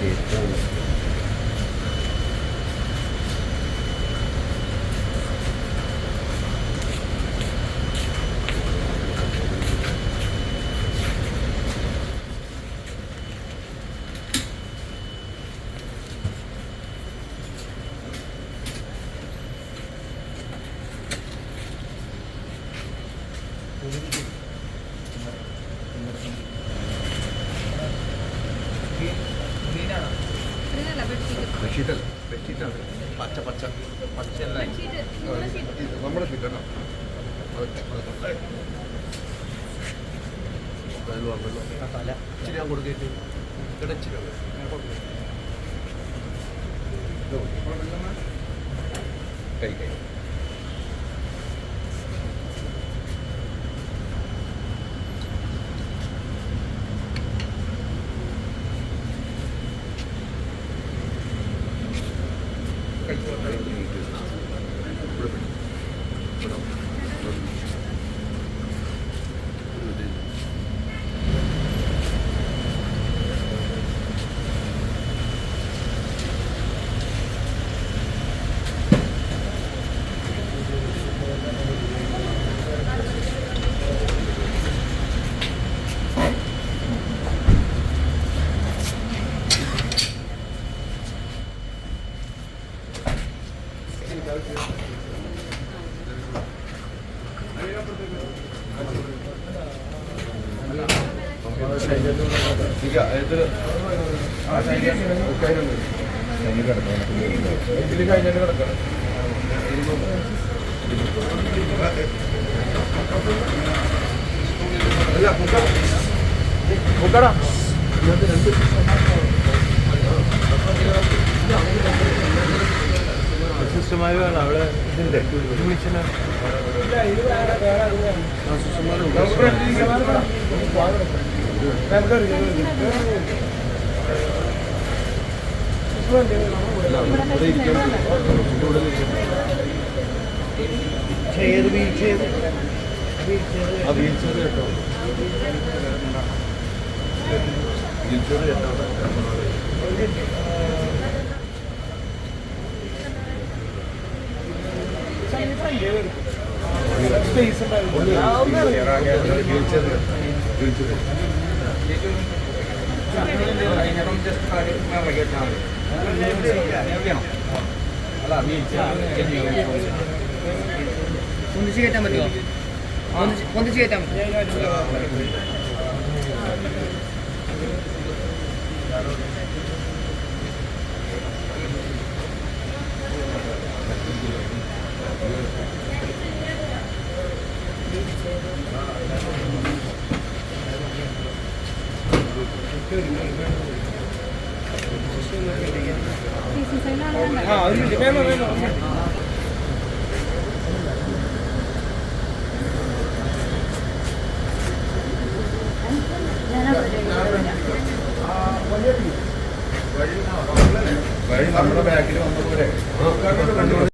えっ、ー、と ബെഡ്ഷീറ്റല്ല ബെഡ്ഷീറ്റാണ് പച്ച പച്ച. പച്ചയല്ല. നിങ്ങളുടെ ഷീറ്റ് നമ്മുടെ ഷീറ്റല്ല വെള്ളം വെള്ളം. ഇച്ചിരി ഞാൻ കൊടുക്കേറ്റ് ഇവിടെ ഇച്ചിരി കൈ കൈ. Thank you. കഴിഞ്ഞിട്ട് കിടക്കണം. അല്ല മുക്കടാ. സിസ്റ്റർമാരാണ് അവിടെ ഇതിന്റെ വിളിച്ചില്ല ചെയർ വീൽ ചെയർ ആ വീൽ ചെയർ കേട്ടോ വീൽ ചെയർ കേട്ടോ ഒന്നിച്ച് കയറ്റാൻ പറ്റുമോ ഒന്നിച്ച് കയറ്റാൻ പറ്റുമോ ആ ഒരു മിനിറ്റ് വേണോ വേണോ വഴി നമ്മുടെ ബാക്കിൽ വന്നപോലെ